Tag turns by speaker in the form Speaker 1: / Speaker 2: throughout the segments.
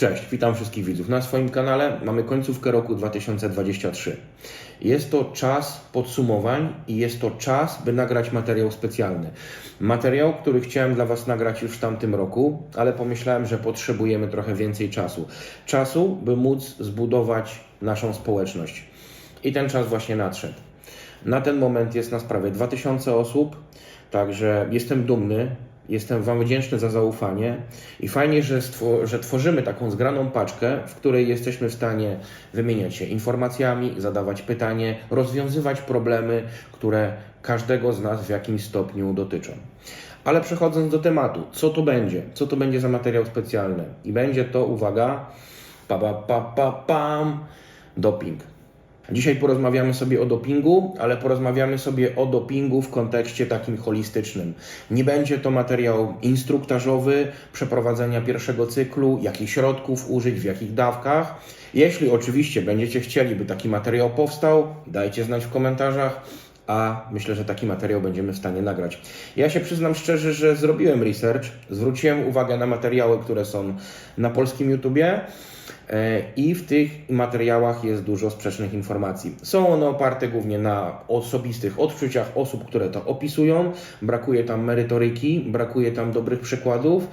Speaker 1: Cześć, witam wszystkich widzów. Na swoim kanale mamy końcówkę roku 2023. Jest to czas podsumowań i jest to czas, by nagrać materiał specjalny. Materiał, który chciałem dla Was nagrać już w tamtym roku, ale pomyślałem, że potrzebujemy trochę więcej czasu. Czasu, by móc zbudować naszą społeczność. I ten czas właśnie nadszedł. Na ten moment jest nas prawie 2000 osób, także jestem dumny, Jestem Wam wdzięczny za zaufanie i fajnie, że, stwo- że tworzymy taką zgraną paczkę, w której jesteśmy w stanie wymieniać się informacjami, zadawać pytanie, rozwiązywać problemy, które każdego z nas w jakimś stopniu dotyczą. Ale przechodząc do tematu, co to będzie? Co to będzie za materiał specjalny? I będzie to, uwaga, pa, pa, pa, pa, pam, doping. Dzisiaj porozmawiamy sobie o dopingu, ale porozmawiamy sobie o dopingu w kontekście takim holistycznym. Nie będzie to materiał instruktażowy przeprowadzenia pierwszego cyklu, jakich środków użyć, w jakich dawkach. Jeśli oczywiście będziecie chcieli, by taki materiał powstał, dajcie znać w komentarzach a myślę, że taki materiał będziemy w stanie nagrać. Ja się przyznam szczerze, że zrobiłem research, zwróciłem uwagę na materiały, które są na polskim YouTubie i w tych materiałach jest dużo sprzecznych informacji. Są one oparte głównie na osobistych odczuciach osób, które to opisują, brakuje tam merytoryki, brakuje tam dobrych przykładów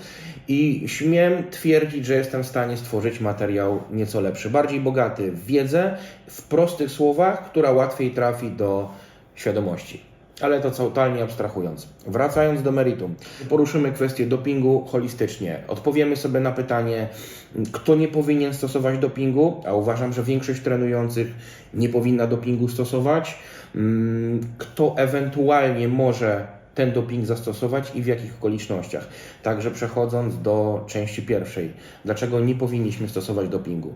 Speaker 1: i śmiem twierdzić, że jestem w stanie stworzyć materiał nieco lepszy, bardziej bogaty w wiedzę, w prostych słowach, która łatwiej trafi do świadomości. Ale to totalnie abstrahując. Wracając do meritum, poruszymy kwestię dopingu holistycznie. Odpowiemy sobie na pytanie, kto nie powinien stosować dopingu, a uważam, że większość trenujących nie powinna dopingu stosować. Mm, Kto ewentualnie może ten doping zastosować i w jakich okolicznościach. Także przechodząc do części pierwszej, dlaczego nie powinniśmy stosować dopingu?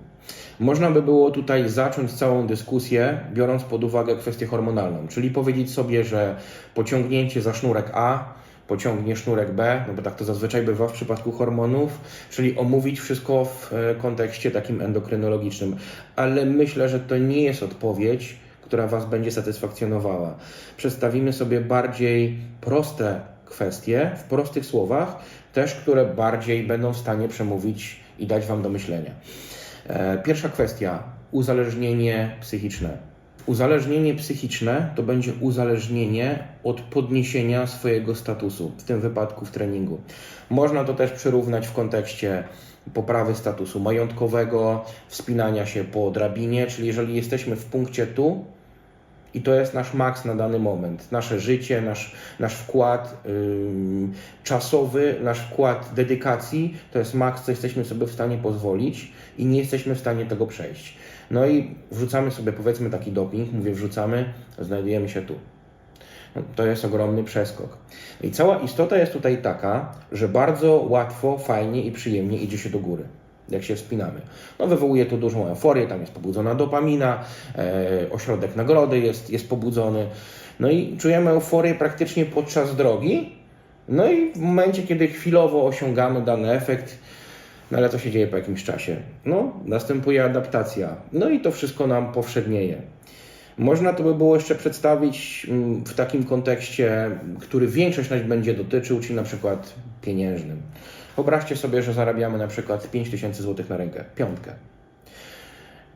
Speaker 1: Można by było tutaj zacząć całą dyskusję, biorąc pod uwagę kwestię hormonalną, czyli powiedzieć sobie, że pociągnięcie za sznurek A pociągnie sznurek B, no bo tak to zazwyczaj bywa w przypadku hormonów, czyli omówić wszystko w e, kontekście takim endokrynologicznym. Ale myślę, że to nie jest odpowiedź, która Was będzie satysfakcjonowała. Przedstawimy sobie bardziej proste kwestie w prostych słowach, też które bardziej będą w stanie przemówić i dać Wam do myślenia. E, Pierwsza kwestia uzależnienie psychiczne. Uzależnienie psychiczne to będzie uzależnienie od podniesienia swojego statusu, w tym wypadku w treningu. Można to też przyrównać w kontekście poprawy statusu majątkowego, wspinania się po drabinie, czyli jeżeli jesteśmy w punkcie tu, i to jest nasz maks na dany moment. Nasze życie, nasz, nasz wkład ym, czasowy, nasz wkład dedykacji to jest maks, co jesteśmy sobie w stanie pozwolić i nie jesteśmy w stanie tego przejść. No i wrzucamy sobie powiedzmy taki doping, mówię wrzucamy, znajdujemy się tu. No, To jest ogromny przeskok. I cała istota jest tutaj taka, że bardzo łatwo, fajnie i przyjemnie idzie się do góry jak się wspinamy. No, wywołuje to dużą euforię, tam jest pobudzona dopamina, e, ośrodek nagrody jest, jest pobudzony. No i czujemy euforię praktycznie podczas drogi. No i w momencie, kiedy chwilowo osiągamy dany efekt, no ale co się dzieje po jakimś czasie? No, następuje adaptacja. No i to wszystko nam powszednieje. Można to by było jeszcze przedstawić mm, w takim kontekście, który większość nas będzie dotyczył, czyli na przykład pieniężnym. Wyobraźcie sobie, że zarabiamy na przykład 5000 zł na rękę, piątkę.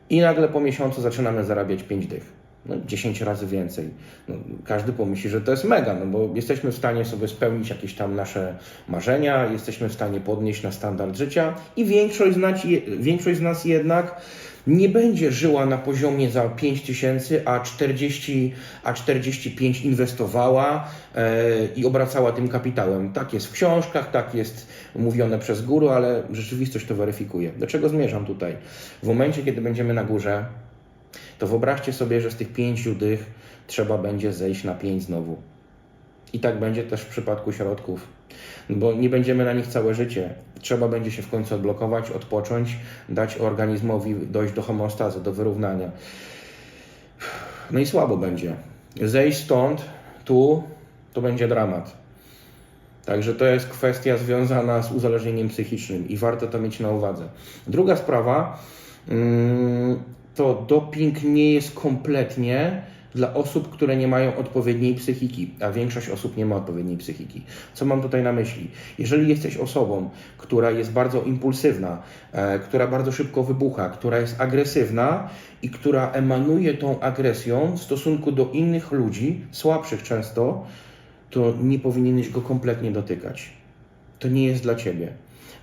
Speaker 1: I nagle po miesiącu zaczynamy zarabiać 5 dych. No, 10 razy więcej. No, każdy pomyśli, że to jest mega, no bo jesteśmy w stanie sobie spełnić jakieś tam nasze marzenia, jesteśmy w stanie podnieść na standard życia i większość z nas, większość z nas jednak nie będzie żyła na poziomie za 5 tysięcy, a 40, a 45 inwestowała e, i obracała tym kapitałem. Tak jest w książkach, tak jest mówione przez guru, ale rzeczywistość to weryfikuje. Do czego zmierzam tutaj? W momencie, kiedy będziemy na górze, to wyobraźcie sobie, że z tych pięciu dych trzeba będzie zejść na pięć znowu. I tak będzie też w przypadku środków, bo nie będziemy na nich całe życie. Trzeba będzie się w końcu odblokować, odpocząć, dać organizmowi dojść do homeostazy, do wyrównania. No i słabo będzie. Zejść stąd, tu, to będzie dramat. Także to jest kwestia związana z uzależnieniem psychicznym i warto to mieć na uwadze. Druga sprawa mm, to doping nie jest kompletnie dla osób, które nie mają odpowiedniej psychiki, a większość osób nie ma odpowiedniej psychiki. Co mam tutaj na myśli? Jeżeli jesteś osobą, która jest bardzo impulsywna, e, która bardzo szybko wybucha, która jest agresywna i która emanuje tą agresją w stosunku do innych ludzi, słabszych często, to nie powinieneś go kompletnie dotykać. To nie jest dla ciebie.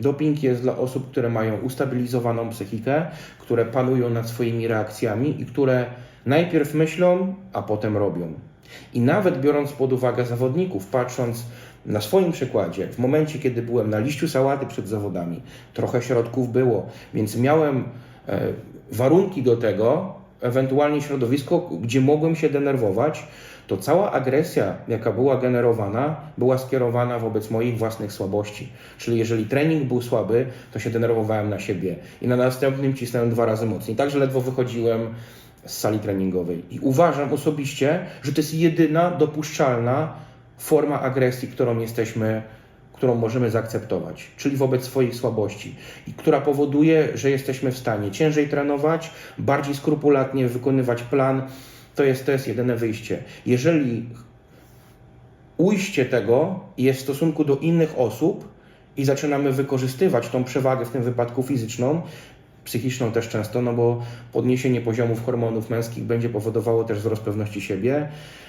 Speaker 1: Doping jest dla osób, które mają ustabilizowaną psychikę, które panują nad swoimi reakcjami i które najpierw myślą, a potem robią. I nawet biorąc pod uwagę zawodników, patrząc na swoim przykładzie, w momencie, kiedy byłem na liściu sałaty przed zawodami, trochę środków było, więc miałem e, warunki do tego, ewentualnie środowisko, gdzie mogłem się denerwować, to cała agresja, jaka była generowana, była skierowana wobec moich własnych słabości. Czyli jeżeli trening był słaby, to się denerwowałem na siebie i na następnym cisnąłem dwa razy mocniej. Także ledwo wychodziłem z sali treningowej. I uważam osobiście, że to jest jedyna dopuszczalna forma agresji, którą jesteśmy, którą możemy zaakceptować, czyli wobec swoich słabości, i która powoduje, że jesteśmy w stanie ciężej trenować, bardziej skrupulatnie wykonywać plan. To jest, to jest jedyne wyjście. Jeżeli ujście tego jest w stosunku do innych osób i zaczynamy wykorzystywać tą przewagę, w tym wypadku fizyczną, psychiczną też często, no bo podniesienie poziomów hormonów męskich będzie powodowało też wzrost pewności siebie,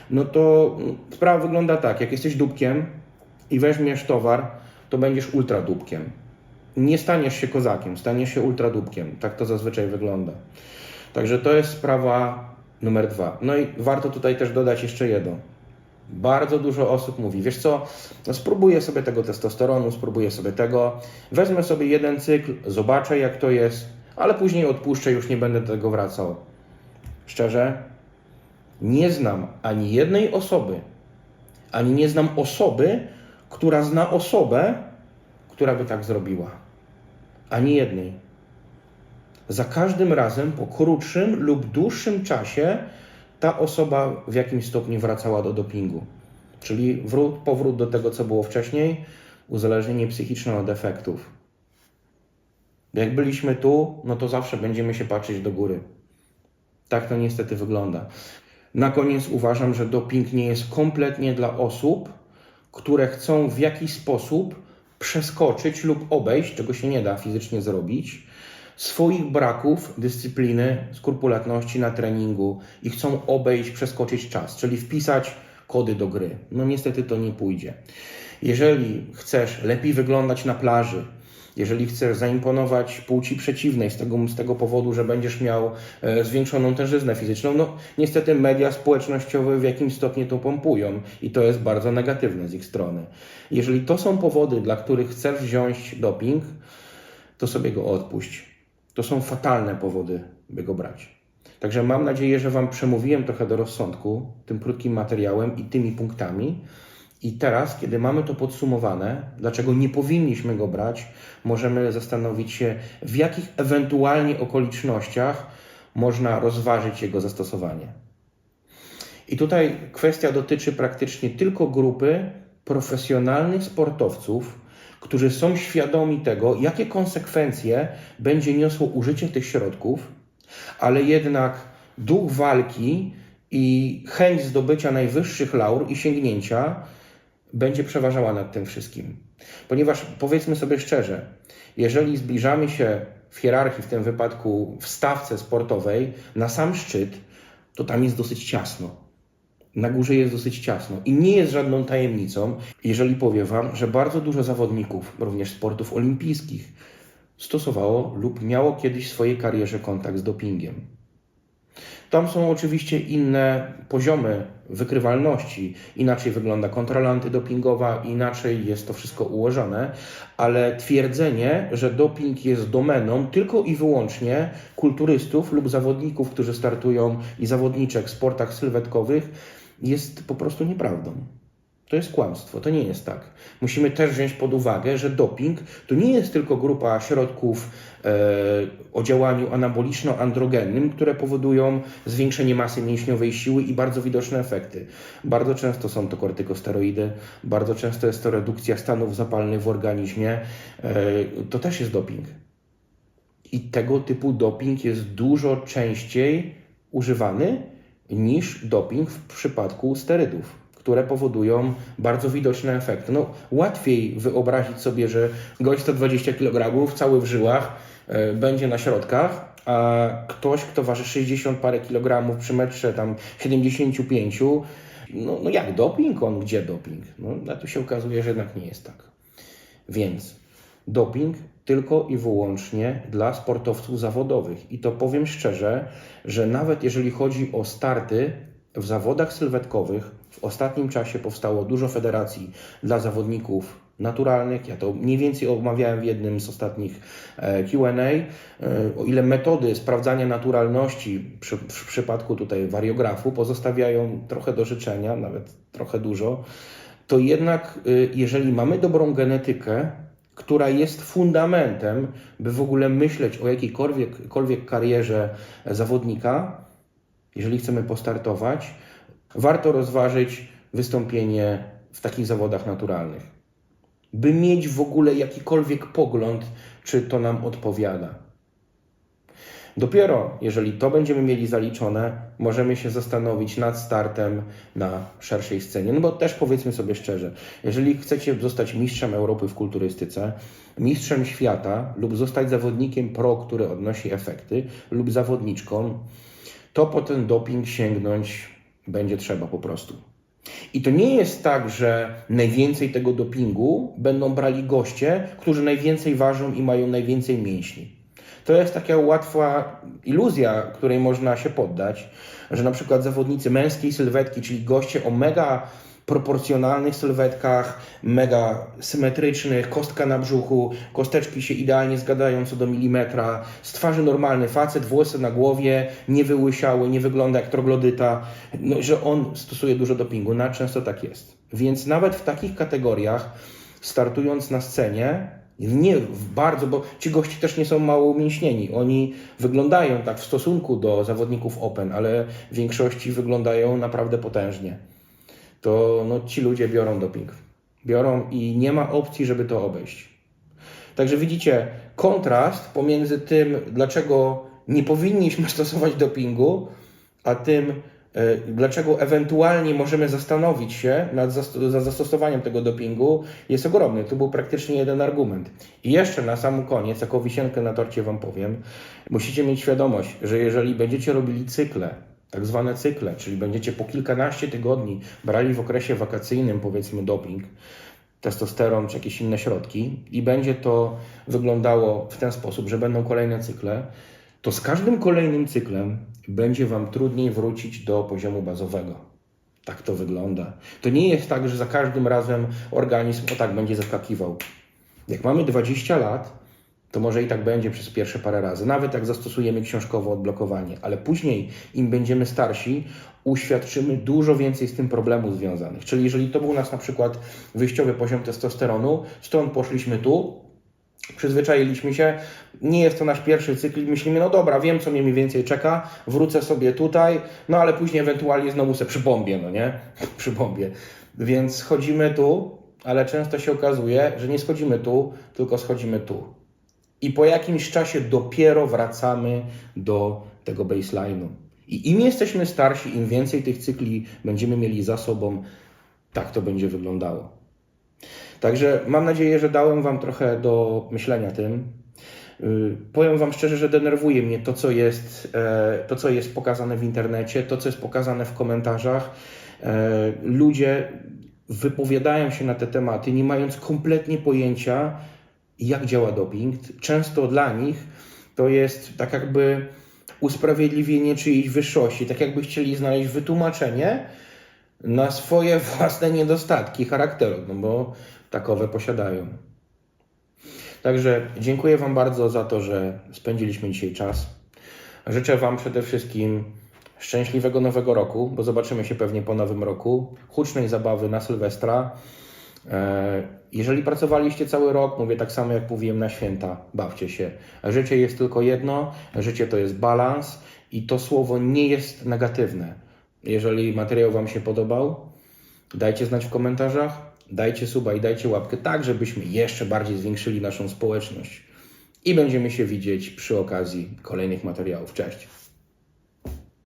Speaker 1: no to sprawa wygląda tak, jak jesteś dupkiem i weźmiesz towar, to będziesz ultradupkiem. Nie staniesz się kozakiem, staniesz się ultradupkiem. Tak to zazwyczaj wygląda. Także to jest sprawa numer dwa. No i warto tutaj też dodać jeszcze jedno. Bardzo dużo osób mówi, wiesz co, no spróbuję sobie tego testosteronu, spróbuję sobie tego, wezmę sobie jeden cykl, zobaczę jak to jest, ale później odpuszczę, już nie będę do tego wracał. Szczerze, nie znam ani jednej osoby, ani nie znam osoby, która zna osobę, która by tak zrobiła. Ani jednej. Za każdym razem, po krótszym lub dłuższym czasie, ta osoba w jakimś stopniu wracała do dopingu. Czyli wrót, powrót do tego, co było wcześniej, uzależnienie psychiczne od efektów. Jak byliśmy tu, no to zawsze będziemy się patrzeć do góry. Tak to niestety wygląda. Na koniec uważam, że doping nie jest kompletnie dla osób, które chcą w jakiś sposób przeskoczyć lub obejść, czego się nie da fizycznie zrobić, swoich braków dyscypliny, skrupulatności na treningu i chcą obejść, przeskoczyć czas, czyli wpisać kody do gry. No niestety to nie pójdzie. Jeżeli chcesz lepiej wyglądać na plaży, jeżeli chcesz zaimponować płci przeciwnej z tego, z tego powodu, że będziesz miał e, zwiększoną tężyznę fizyczną, no niestety media społecznościowe w jakimś stopniu to pompują i to jest bardzo negatywne z ich strony. Jeżeli to są powody, dla których chcesz wziąć doping, to sobie go odpuść. To są fatalne powody, by go brać. Także mam nadzieję, że Wam przemówiłem trochę do rozsądku tym krótkim materiałem i tymi punktami. I teraz, kiedy mamy to podsumowane, dlaczego nie powinniśmy go brać, możemy zastanowić się, w jakich ewentualnie okolicznościach można rozważyć jego zastosowanie. I tutaj kwestia dotyczy praktycznie tylko grupy profesjonalnych sportowców, którzy są świadomi tego, jakie konsekwencje będzie niosło użycie tych środków, ale jednak duch walki i chęć zdobycia najwyższych laur i sięgnięcia będzie przeważała nad tym wszystkim. Ponieważ powiedzmy sobie szczerze, jeżeli zbliżamy się w hierarchii, w tym wypadku w stawce sportowej, na sam szczyt, to tam jest dosyć ciasno. Na górze jest dosyć ciasno i nie jest żadną tajemnicą, jeżeli powiem Wam, że bardzo dużo zawodników, również sportów olimpijskich, stosowało lub miało kiedyś w swojej karierze kontakt z dopingiem. Tam są oczywiście inne poziomy wykrywalności. Inaczej wygląda kontrola antydopingowa, inaczej jest to wszystko ułożone, ale twierdzenie, że doping jest domeną tylko i wyłącznie kulturystów lub zawodników, którzy startują i zawodniczek w sportach sylwetkowych, jest po prostu nieprawdą. To jest kłamstwo, to nie jest tak. Musimy też wziąć pod uwagę, że doping to nie jest tylko grupa środków e, o działaniu anaboliczno-androgennym, które powodują zwiększenie masy mięśniowej siły i bardzo widoczne efekty. Bardzo często są to kortykosteroidy, bardzo często jest to redukcja stanów zapalnych w organizmie. E, to też jest doping. I tego typu doping jest dużo częściej używany niż doping w przypadku sterydów, które powodują bardzo widoczne efekty. No, łatwiej wyobrazić sobie, że gość 120 kg, cały w żyłach, e, będzie na środkach, a ktoś, kto waży 60 parę kilogramów przy metrze tam 75, no, no jak doping? On gdzie doping? No, a tu się okazuje, że jednak nie jest tak. Więc doping tylko i wyłącznie dla sportowców zawodowych. I to powiem szczerze, że nawet jeżeli chodzi o starty w zawodach sylwetkowych, w ostatnim czasie powstało dużo federacji dla zawodników naturalnych. Ja to mniej więcej omawiałem w jednym z ostatnich e, QA. E, O ile metody sprawdzania naturalności przy, w przypadku tutaj wariografu pozostawiają trochę do życzenia, nawet trochę dużo, to jednak y, jeżeli mamy dobrą genetykę, która jest fundamentem, by w ogóle myśleć o jakiejkolwiek kolwiek karierze zawodnika, jeżeli chcemy postartować, warto rozważyć wystąpienie w takich zawodach naturalnych, by mieć w ogóle jakikolwiek pogląd, czy to nam odpowiada. Dopiero jeżeli to będziemy mieli zaliczone, możemy się zastanowić nad startem na szerszej scenie. No bo też powiedzmy sobie szczerze, jeżeli chcecie zostać mistrzem Europy w kulturystyce, mistrzem świata lub zostać zawodnikiem pro, który odnosi efekty, lub zawodniczką, to po ten doping sięgnąć będzie trzeba po prostu. I to nie jest tak, że najwięcej tego dopingu będą brali goście, którzy najwięcej ważą i mają najwięcej mięśni. To jest taka łatwa iluzja, której można się poddać, że na przykład zawodnicy męskiej sylwetki, czyli goście o mega proporcjonalnych sylwetkach, mega symetrycznych, kostka na brzuchu, kosteczki się idealnie zgadają co do milimetra, z twarzy normalny facet, włosy na głowie, nie wyłysiały, nie wygląda jak troglodyta, no, że on stosuje dużo dopingu, na często tak jest. Więc nawet w takich kategoriach, startując na scenie, nie bardzo, bo ci gości też nie są mało umięśnieni. Oni wyglądają tak w stosunku do zawodników Open, ale w większości wyglądają naprawdę potężnie. To no, ci ludzie biorą doping. Biorą i nie ma opcji, żeby to obejść. Także widzicie kontrast pomiędzy tym, dlaczego nie powinniśmy stosować dopingu, a tym, dlaczego ewentualnie możemy zastanowić się nad zast- za zastosowaniem tego dopingu, jest ogromny. To był praktycznie jeden argument. I jeszcze na sam koniec, jako wisienkę na torcie Wam powiem, musicie mieć świadomość, że jeżeli będziecie robili cykle, tak zwane cykle, czyli będziecie po kilkanaście tygodni brali w okresie wakacyjnym, powiedzmy, doping, testosteron czy jakieś inne środki i będzie to wyglądało w ten sposób, że będą kolejne cykle, to z każdym kolejnym cyklem będzie Wam trudniej wrócić do poziomu bazowego. Tak to wygląda. To nie jest tak, że za każdym razem organizm o tak będzie zaskakiwał. Jak mamy 20 lat, to może i tak będzie przez pierwsze parę razy, nawet jak zastosujemy książkowo odblokowanie, ale później, im będziemy starsi, uświadczymy dużo więcej z tym problemów związanych. Czyli jeżeli to był nas na przykład wyjściowy poziom testosteronu, stąd poszliśmy tu, przyzwyczailiśmy się, nie jest to nasz pierwszy cykl, myślimy, no dobra, wiem co mnie mniej więcej czeka, wrócę sobie tutaj, no ale później ewentualnie znowu se przybombię, no nie? Przybombię. Więc schodzimy tu, ale często się okazuje, że nie schodzimy tu, tylko schodzimy tu. I po jakimś czasie dopiero wracamy do tego baseline'u. I im jesteśmy starsi, im więcej tych cykli będziemy mieli za sobą, tak to będzie wyglądało. Także mam nadzieję, że dałem Wam trochę do myślenia tym. Yy, Powiem Wam szczerze, że denerwuje mnie to, co jest, e, to, co jest pokazane w internecie, to, co jest pokazane w komentarzach. E, Ludzie wypowiadają się na te tematy, nie mając kompletnie pojęcia, jak działa doping. Często dla nich to jest tak jakby usprawiedliwienie czyjejś wyższości, tak jakby chcieli znaleźć wytłumaczenie na swoje własne niedostatki charakteru, no bo takowe posiadają. Także dziękuję Wam bardzo za to, że spędziliśmy dzisiaj czas. Życzę Wam przede wszystkim szczęśliwego nowego roku, bo zobaczymy się pewnie po nowym roku. Hucznej zabawy na Sylwestra. E, Jeżeli pracowaliście cały rok, mówię tak samo jak mówiłem na święta, bawcie się. Życie jest tylko jedno, życie to jest balans i to słowo nie jest negatywne. Jeżeli materiał Wam się podobał, dajcie znać w komentarzach, dajcie suba i dajcie łapkę, tak żebyśmy jeszcze bardziej zwiększyli naszą społeczność. I będziemy się widzieć przy okazji kolejnych materiałów. Cześć!